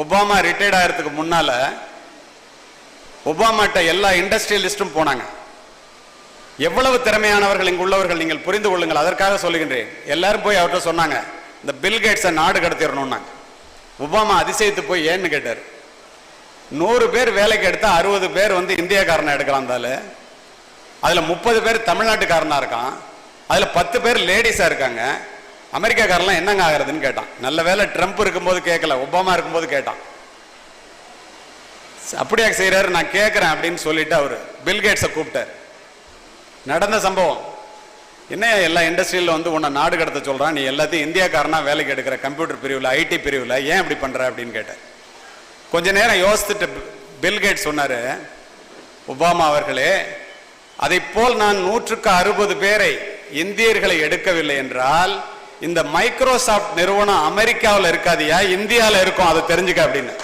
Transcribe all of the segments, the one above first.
Obama retired ஆகிறதுக்கு முன்னால் ஒபாமாட்ட எல்லா இண்டஸ்ட்ரியலிஸ்ட்டும் போனாங்க. எவ்வளவு திறமையானவர்கள் இங்கு உள்ளவர்கள் நீங்கள் புரிந்து கொள்ளுங்கள். அதற்காக சொல்லுகின்றேன். எல்லாரும் போய் அவர்கிட்ட சொன்னாங்க இந்த பில் கேட்ஸை நாடு கடத்திடணும்னாங்க ஒபாமா அதிசயத்து போய் ஏன்னு கேட்டார். நூறு பேர் வேலைக்கு எடுத்தால் அறுபது பேர் வந்து இந்தியாக்காரனை எடுக்கலாம் இருந்தாலும் அதில் முப்பது பேர் தமிழ்நாட்டுக்காரனாக இருக்கான். அதில் பத்து பேர் லேடிஸாக இருக்காங்க. அமெரிக்காக்காரெல்லாம் என்னங்க ஆகிறதுன்னு கேட்டான். நல்ல வேலை ட்ரம்ப் இருக்கும்போது கேட்கல ஒபாமா இருக்கும்போது கேட்டான். அப்படியா செய்கிறாரு நான் கேட்கறேன் அப்படின்னு சொல்லிட்டு அவர் பில்கேட்ஸை கூப்பிட்டார். நடந்த சம்பவம். என்ன எல்லா இண்டஸ்ட்ரியில் வந்து உன்னை நாடு கடத்த சொல்கிறான் நீ எல்லாத்தையும் இந்தியாக்காரனா வேலைக்கு எடுக்கிற கம்ப்யூட்டர் பிரிவில் ஐடி பிரிவில் ஏன் இப்படி பண்ணுற அப்படின்னு கேட்டேன் கொஞ்ச நேரம் யோசித்துட்டு பில்கேட் சொன்னார் ஒபாமா அவர்களே அதை போல் நான் நூற்றுக்கு அறுபது பேரை இந்தியர்களை எடுக்கவில்லை என்றால் இந்த மைக்ரோசாஃப்ட் நிறுவனம் அமெரிக்காவில் இருக்காதியா? இந்தியாவில் இருக்கும் அதை தெரிஞ்சுக்க அப்படின்னு.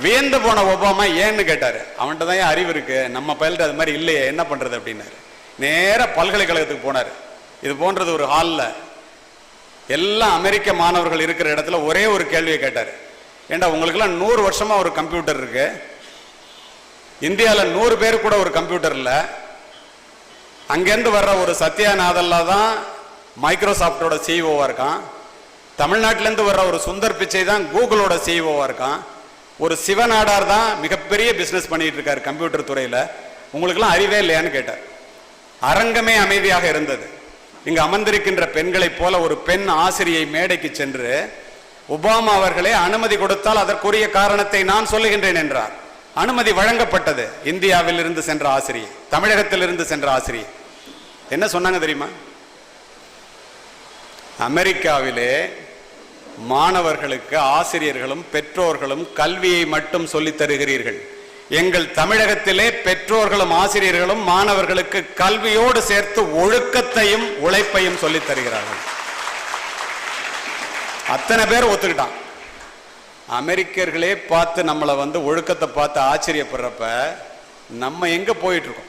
வியந்து போன ஒபாமா ஏன்னு கேட்டார். அவன்கிட்ட தான் ஏன் அறிவு இருக்கு? நம்ம பயில்ட்டு அது மாதிரி இல்லையே என்ன பண்ணுறது அப்படின்னாரு. நேராக பல்கலைக்கழகத்துக்கு போனாரு. இது போன்றது ஒரு ஹாலில். எல்லா அமெரிக்க மாணவர்கள் இருக்கிற இடத்துல ஒரே ஒரு கேள்வியை கேட்டார். ஏண்டா உங்களுக்குலாம் நூறு வருஷமாக ஒரு கம்ப்யூட்டர் இருக்கு? இந்தியாவில் நூறு பேர் கூட ஒரு கம்ப்யூட்டர் இல்லை. அங்கேருந்து வர்ற ஒரு சத்யாநாதல்ல தான் மைக்ரோசாஃப்டோட சிஇஓவாக இருக்கான். தமிழ்நாட்டிலேருந்து வர்ற ஒரு சுந்தர் பிச்சை தான் கூகுளோட சிஇஓவாக இருக்கான். ஒரு சிவநாடார் தான் மிகப்பெரிய பிஸ்னஸ் பண்ணிகிட்டு இருக்கார் கம்ப்யூட்டர் துறையில். உங்களுக்கெல்லாம் அறிவே இல்லையான்னு கேட்டார். அரங்கமே அமைதியாக இருந்தது. இங்கு அமர்ந்திருக்கின்ற பெண்களைப் போல ஒரு பெண் ஆசிரியை மேடைக்கு சென்று ஒபாமா அவர்களே அனுமதி கொடுத்தால் அதற்குரிய காரணத்தை நான் சொல்லுகின்றேன் என்றார். அனுமதி வழங்கப்பட்டது. இந்தியாவில் இருந்து சென்ற ஆசிரியை தமிழகத்திலிருந்து சென்ற ஆசிரியை. என்ன சொன்னாங்க தெரியுமா? அமெரிக்காவிலே மாணவர்களுக்கு ஆசிரியர்களும் பெற்றோர்களும் கல்வியை மட்டும் சொல்லித் தருகிறீர்கள். எங்கள் தமிழகத்திலே பெற்றோர்களும் ஆசிரியர்களும் மாணவர்களுக்கு கல்வியோடு சேர்த்து ஒழுக்கத்தையும் உழைப்பையும் சொல்லித் தருகிறார்கள். அத்தனை பேர் ஒத்துக்கிட்டான். அமெரிக்கர்களே பார்த்து நம்மளை வந்து ஒழுக்கத்தை பார்த்து ஆச்சரியப்படுறப்ப நம்ம எங்க போயிட்டு இருக்கோம்?